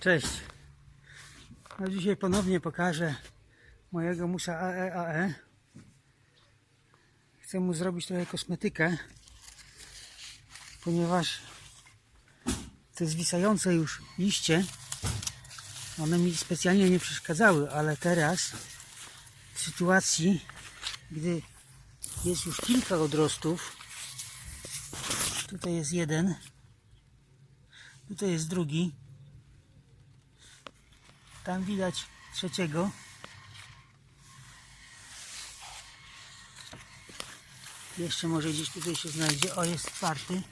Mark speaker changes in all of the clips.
Speaker 1: Cześć. No dzisiaj ponownie pokażę mojego musa AEAE. Chcę mu zrobić trochę kosmetykę, ponieważ te zwisające już liście, one mi specjalnie nie przeszkadzały, ale teraz w sytuacji, gdy jest już kilka odrostów, tutaj jest jeden, tutaj jest drugi, tam widać trzeciego. Jeszcze może gdzieś tutaj się znajdzie. O, jest czwarty.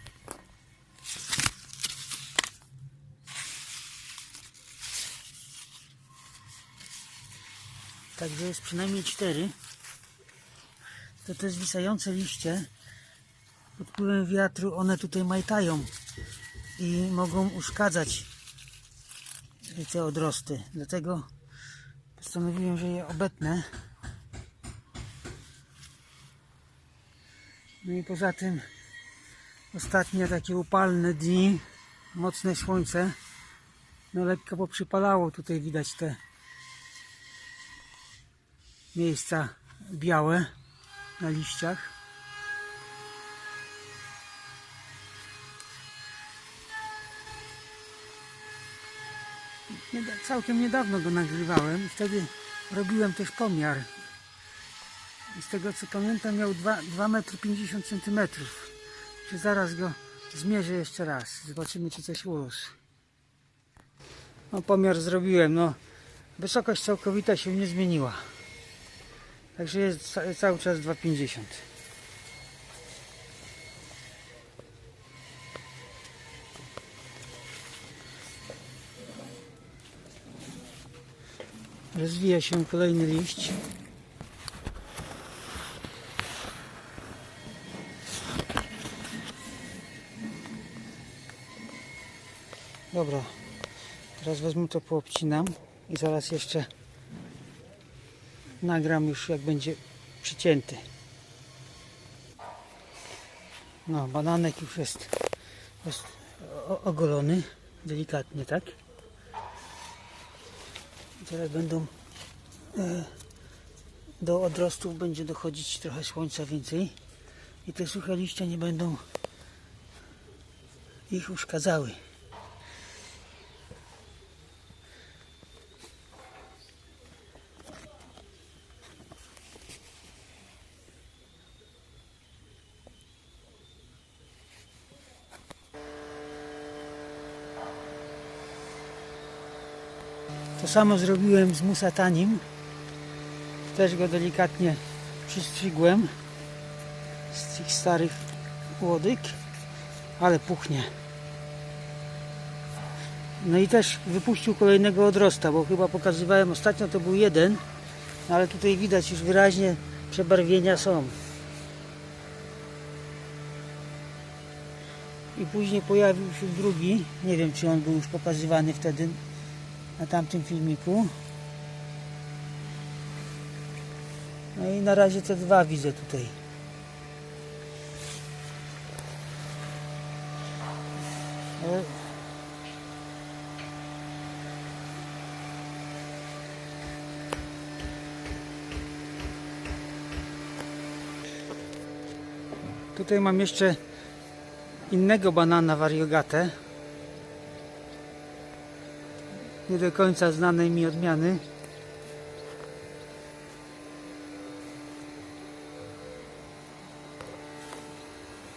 Speaker 1: Także jest przynajmniej cztery. To te zwisające liście pod wpływem wiatru one tutaj majtają i mogą uszkadzać te odrosty. Dlatego postanowiłem, że je obetnę. No i poza tym ostatnie takie upalne dni, mocne słońce, no lekko poprzypalało. Tutaj widać te miejsca białe na liściach. Całkiem niedawno go nagrywałem i wtedy robiłem też pomiar. I z tego co pamiętam miał 2,50 m. Że zaraz go zmierzę jeszcze raz. Zobaczymy czy coś urósł. No pomiar zrobiłem. No wysokość całkowita się nie zmieniła. Także jest ca- cały czas 2,50 Rozwija się kolejny liść. Dobra, teraz wezmę to poobcinam i zaraz jeszcze nagram już jak będzie przycięty. No, bananek już jest, jest ogolony, delikatnie, tak? Teraz będą e, do odrostów będzie dochodzić trochę słońca więcej i te suche liście nie będą ich uszkadzały. To samo zrobiłem z musatanim. Też go delikatnie przystrzygłem z tych starych łodyg, ale puchnie. No i też wypuścił kolejnego odrosta, bo chyba pokazywałem ostatnio to był jeden, no ale tutaj widać już wyraźnie przebarwienia są. I później pojawił się drugi, nie wiem czy on był już pokazywany wtedy na tamtym filmiku. No i na razie te dwa widzę tutaj. Tutaj mam jeszcze innego banana variegate. Nie do końca znanej mi odmiany.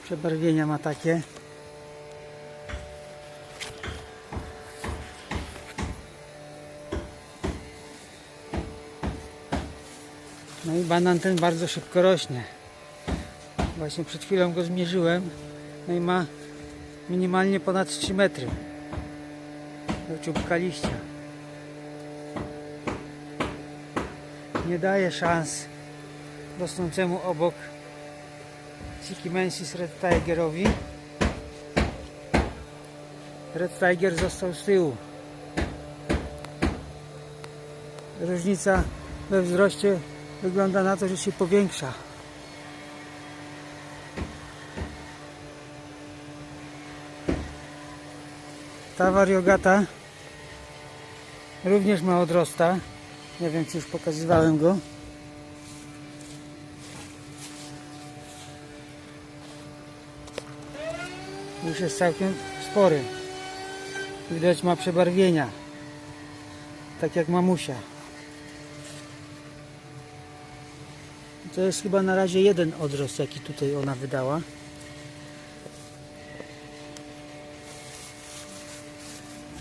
Speaker 1: Przebarwienia ma takie. No i banan ten bardzo szybko rośnie. Właśnie przed chwilą go zmierzyłem. No i ma minimalnie ponad 3 metry. Do czubka liścia. Nie daje szans rosnącemu obok Sikimensis Red Tigerowi. Red Tiger został z tyłu. Różnica we wzroście wygląda na to, że się powiększa. Ta wariogata Również ma odrosta. Nie wiem, czy już pokazywałem go. Już jest całkiem spory. Widać ma przebarwienia. Tak jak mamusia. To jest chyba na razie jeden odrost, jaki tutaj ona wydała.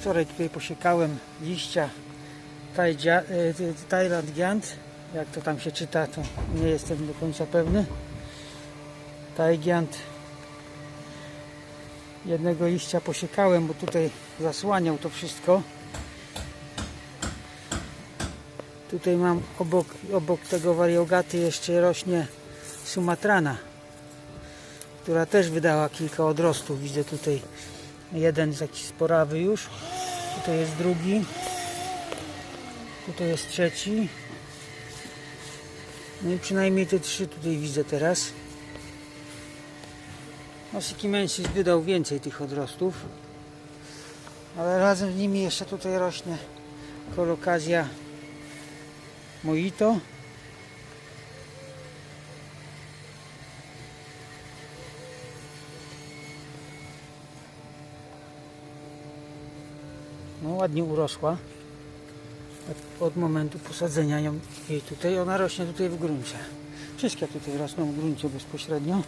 Speaker 1: Wczoraj tutaj posiekałem liścia Tajdzia- e, ty- Thailand Giant. Jak to tam się czyta, to nie jestem do końca pewny. Tajgiant. Jednego liścia posiekałem, bo tutaj zasłaniał to wszystko. Tutaj mam obok, obok tego wariogaty jeszcze rośnie sumatrana, która też wydała kilka odrostów. Widzę tutaj jeden taki sporawy już. Tutaj jest drugi. Tutaj jest trzeci. No i przynajmniej te trzy tutaj widzę teraz. No Sikimensis wydał więcej tych odrostów. Ale razem z nimi jeszcze tutaj rośnie kolokazja Mojito. No ładnie urosła. Od, momentu posadzenia ją, jej tutaj. Ona rośnie tutaj w gruncie. Wszystkie tutaj rosną w gruncie bezpośrednio.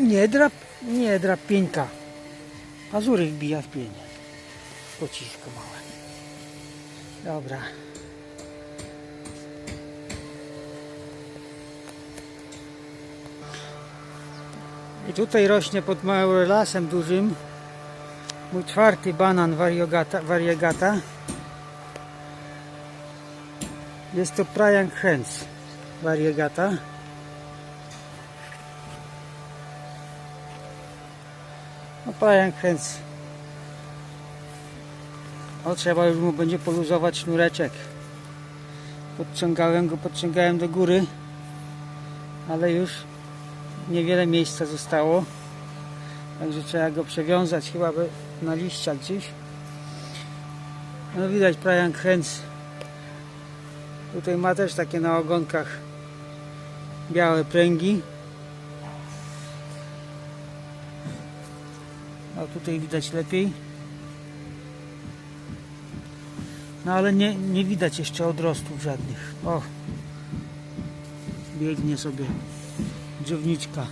Speaker 1: Nie drap, nie drap pieńka. Pazury wbija w pień. Pocisko małe. Dobra. I tutaj rośnie pod małym lasem dużym mój czwarty banan variegata. Jest to Priang Hens variegata. No Priang Hens o, trzeba już mu będzie poluzować sznureczek. Podciągałem go, podciągałem do góry, ale już niewiele miejsca zostało. Także trzeba go przewiązać chyba by na liściach gdzieś. No widać Priang Hens. Tutaj ma też takie na ogonkach białe pręgi. O tutaj widać lepiej. No ale nie, nie widać jeszcze odrostów żadnych. O! Biegnie sobie drzewniczka.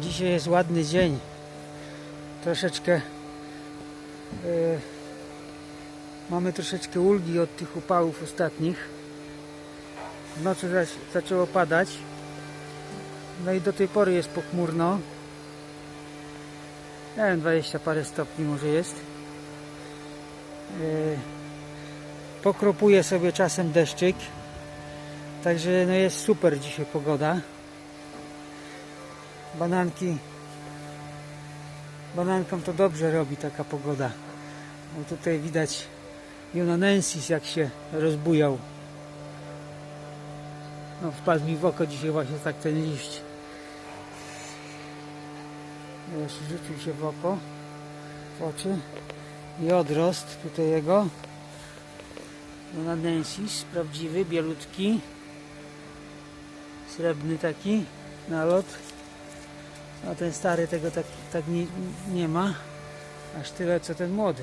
Speaker 1: Dzisiaj jest ładny dzień. Troszeczkę e, mamy troszeczkę ulgi od tych upałów ostatnich. W nocy zac- zaczęło padać. No i do tej pory jest pochmurno. Nie wiem, 20 parę stopni może jest. Yy, Pokropuje sobie czasem deszczyk. Także no jest super dzisiaj pogoda. Bananki. Banankom to dobrze robi taka pogoda. Bo tutaj widać Junonensis jak się rozbujał. No wpadł mi w oko dzisiaj właśnie tak ten liść. Już rzucił się w oko, w oczy i odrost tutaj jego Nanensis, prawdziwy, bielutki srebrny taki nalot a ten stary tego tak, tak nie, nie ma aż tyle co ten młody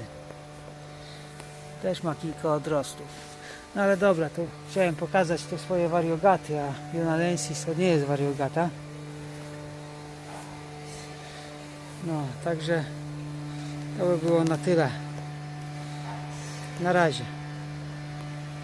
Speaker 1: też ma kilka odrostów no ale dobra, to chciałem pokazać te swoje wariogaty a Junalensis to nie jest wariogata No, także to by było na tyle. Na razie.